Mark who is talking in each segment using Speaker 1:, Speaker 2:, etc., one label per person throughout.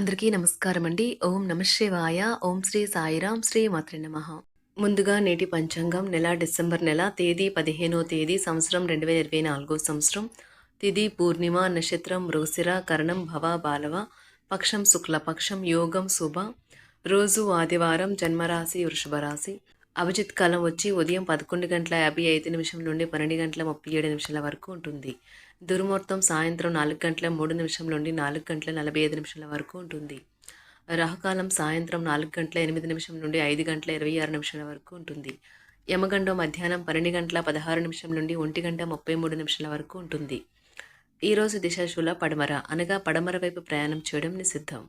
Speaker 1: అందరికీ నమస్కారం అండి. ఓం నమ శివాయ. ఓం శ్రీ సాయిరాం. శ్రీ మాత్రి నమ. ముందుగా నేటి పంచాంగం నెల డిసెంబర్ నెల తేదీ పదిహేనో తేదీ సంవత్సరం రెండు వేల ఇరవై నాలుగో సంవత్సరం. తిథి పూర్ణిమ నక్షత్రం రోసిర కరణం భవ బాలవ పక్షం శుక్లపక్షం యోగం శుభ. రోజు ఆదివారం జన్మరాశి వృషభ రాశి. అభిజిత్ కాలం వచ్చి ఉదయం పదకొండు గంటల యాభై ఐదు నిమిషం నుండి పన్నెండు గంటల ముప్పై ఏడు నిమిషాల వరకు ఉంటుంది. దుర్ముహూర్తం సాయంత్రం నాలుగు గంటల మూడు నిమిషం నుండి నాలుగు గంటల నలభై ఐదు నిమిషాల వరకు ఉంటుంది. రాహుకాలం సాయంత్రం నాలుగు గంటల ఎనిమిది నిమిషం నుండి ఐదు గంటల ఇరవై ఆరు నిమిషాల వరకు ఉంటుంది. యమగండం మధ్యాహ్నం పన్నెండు గంటల పదహారు నిమిషం నుండి ఒంటి గంట ముప్పై మూడు నిమిషాల వరకు ఉంటుంది. ఈరోజు దిశాశూల పడమర అనగా పడమర వైపు ప్రయాణం చేయడం నిషిద్ధం.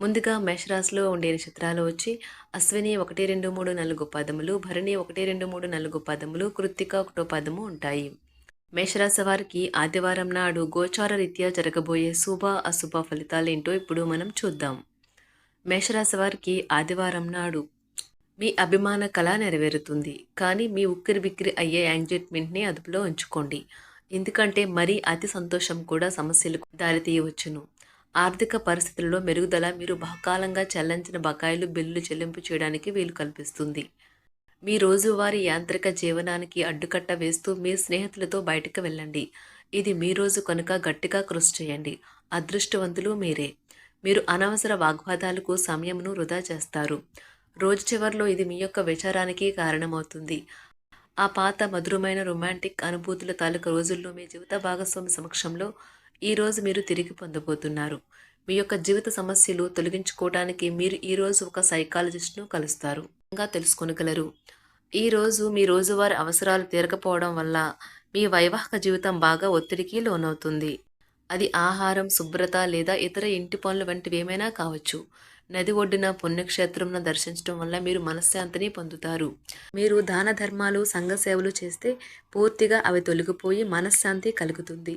Speaker 1: ముందుగా మేషరాశిలో ఉండే నక్షత్రాలు వచ్చి అశ్విని ఒకటి రెండు మూడు నాలుగు పదములు భరణి ఒకటి రెండు మూడు నాలుగు పదములు కృత్తిక ఒకటో పదము ఉంటాయి. మేషరాశి వారికి ఆదివారం నాడు గోచార రీత్యా జరగబోయే శుభ అశుభ ఫలితాలేంటో ఇప్పుడు మనం చూద్దాం. మేషరాశి వారికి ఆదివారం నాడు మీ అభిమాన కళ నెరవేరుతుంది. కానీ మీ ఉక్కిరి బిక్కిరి అయ్యే యాంగ్జైట్మెంట్ని అదుపులో ఉంచుకోండి. ఎందుకంటే మరీ అతి సంతోషం కూడా సమస్యలకు దారితీయవచ్చును. ఆర్థిక పరిస్థితులలో మెరుగుదల మీరు బహుకాలంగా చెల్లించిన బకాయిలు బిల్లులు చెల్లింపు చేయడానికి వీలు కల్పిస్తుంది. మీ రోజువారీ యాంత్రిక జీవనానికి అడ్డుకట్ట వేస్తూ మీ స్నేహితులతో బయటకు వెళ్ళండి. ఇది మీ రోజు కనుక గట్టిగా కృషి చేయండి. అదృష్టవంతులు మీరే. మీరు అనవసర వాగ్వాదాలకు సమయమును వృధా చేస్తారు. రోజు చివరిలో ఇది మీ యొక్క విచారానికి కారణమవుతుంది. ఆ పాత మధురమైన రొమాంటిక్ అనుభూతుల తాలూకు రోజుల్లో మీ జీవిత భాగస్వామి సమక్షంలో ఈరోజు మీరు తిరిగి పొందబోతున్నారు. మీ యొక్క జీవిత సమస్యలు తొలగించుకోవడానికి మీరు ఈరోజు ఒక సైకాలజిస్ట్ను కలుస్తారు. ఇంకా తెలుసుకొనగలరు. ఈరోజు మీ రోజువారి అవసరాలు తీరకపోవడం వల్ల మీ వైవాహిక జీవితం బాగా ఒత్తిడికి లోనవుతుంది. అది ఆహారం శుభ్రత లేదా ఇతర ఇంటి పనులు వంటివి ఏమైనా కావచ్చు. నది ఒడ్డున పుణ్యక్షేత్రంను దర్శించడం వల్ల మీరు మనశ్శాంతిని పొందుతారు. మీరు దాన ధర్మాలు సంఘ సేవలు చేస్తే పూర్తిగా అవి తొలగిపోయి మనశ్శాంతి కలుగుతుంది.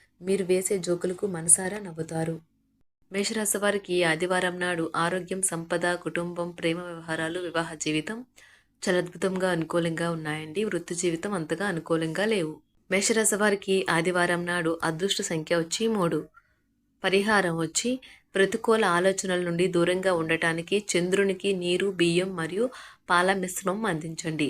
Speaker 1: మీరు వేసే జోకులకు మనసారా నవ్వుతారు. మేషరాశి వారికి ఆదివారం నాడు ఆరోగ్యం సంపద కుటుంబం ప్రేమ వ్యవహారాలు వివాహ జీవితం చాలా అద్భుతంగా అనుకూలంగా ఉన్నాయండి. వృత్తి జీవితం అంతగా అనుకూలంగా లేవు. మేషరాశి వారికి ఆదివారం నాడు అదృష్ట సంఖ్య వచ్చి మూడు. పరిహారం వచ్చి ప్రతికూల ఆలోచనల నుండి దూరంగా ఉండటానికి చంద్రునికి నీరు బియ్యం మరియు పాల మిశ్రమం అందించండి.